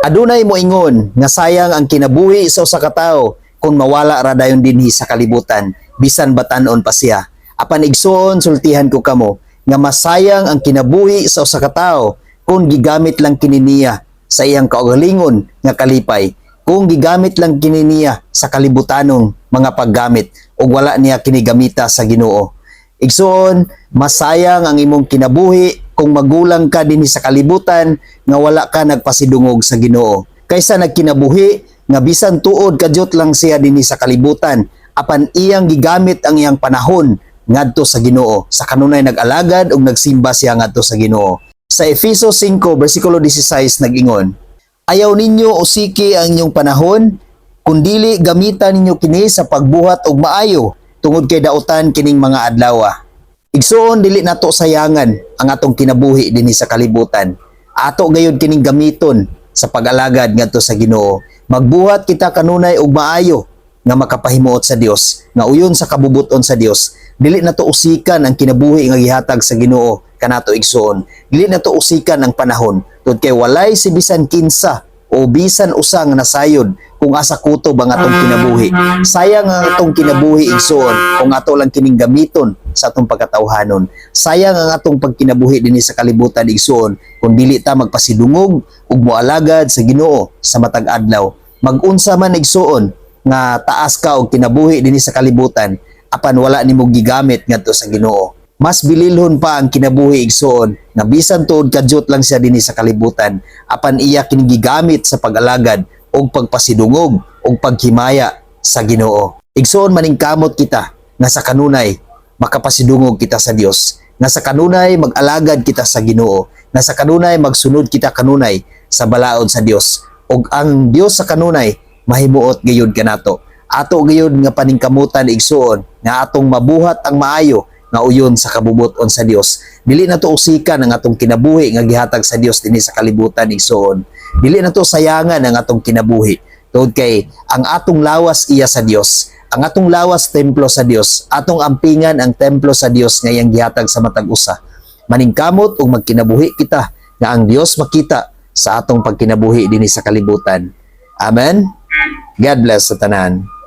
Adunay mo ingon nga sayang ang kinabuhi sa usa ka tawo kung mawala ra dayon dinhi sa kalibutan bisan batanon pa siya. Apan igsoon sultihan ko kamo nga masayang ang kinabuhi sa usa ka tawo kung gigamit lang kini sa iyang kaugalingon nga kalipay kung gigamit lang kini sa kalibutanong mga paggamit ug wala niya kinigamita sa Ginoo. Igsoon, masayang ang imong kinabuhi kung magulang ka dinhi sa kalibutan nga wala ka nagpasidungog sa Ginoo. Kaysa nagkinabuhi nga bisan tuod kadyot lang siya dinhi sa kalibutan apan iyang gigamit ang iyang panahon ngadto sa Ginoo. Sa kanunay nag-alagad ug nagsimba siya ngadto sa Ginoo. Sa Efeso 5 bersikulo 16 nag-ingon, Ayaw ninyo usiki ang inyong panahon, kundili gamitan ninyo kini sa pagbuhat og maayo tungod kay dautan kining mga adlaw. Igsoon dili nato sayangan ang atong kinabuhi dinhi sa kalibutan. Ato gayud kining gamiton sa pag-alagad ngadto sa Ginoo. Magbuhat kita kanunay og maayo nga makapahimuot sa Dios, nga uyon sa kabubuton sa Dios. Dili nato usikan ang kinabuhi nga gihatag sa Ginoo kanato igsoon. Dili nato usikan ang panahon tungod kay walay si bisan kinsa o bisan usa nga nasayod kung asa kutob ang atong kinabuhi. Sayang ang atong kinabuhi igsoon kung ato lang kining gamiton sa atong pagkatawhanon. Sayang ang atong pagkinabuhi dinhi sa kalibutan igsoon kung dili ta magpasidungog ug moalagad sa Ginoo sa matag adlaw. Mag-unsa man igsoon nga taas ka og kinabuhi dinhi sa kalibutan apan wala nimo gigamit ngadto sa Ginoo mas bililhon pa ang kinabuhi igsoon nga bisan tuod kadyot lang siya dinhi sa kalibutan apan iya kini gigamit sa pag-alagad og pagpasidungog og paghimaya sa Ginoo. Igsoon maning kamot kita nga sa kanunay makapasidungog kita sa Dios, nga sa kanunay mag-alagad kita sa Ginoo, nga sa kanunay magsunod kita kanunay sa balaod sa Dios. Og ang Dios sa kanunay mahimuot gayud kanato. Ato gayud nga paningkamutan igsoon nga atong mabuhat ang maayo nga uyon sa kabubuton sa Dios. Dili na to usikan ang atong kinabuhi nga gihatag sa Dios dinhi sa kalibutan igsoon. Dili na to sayangan ang atong kinabuhi. Tungod kay ang atong lawas iya sa Dios. Ang atong lawas templo sa Dios. Atong ampingan ang templo sa Dios nga iyang gihatag sa matag usa. Maningkamot ug magkinabuhi kita nga ang Dios makita sa atong pagkinabuhi dinhi sa kalibutan. Amen. God bless sa tanan.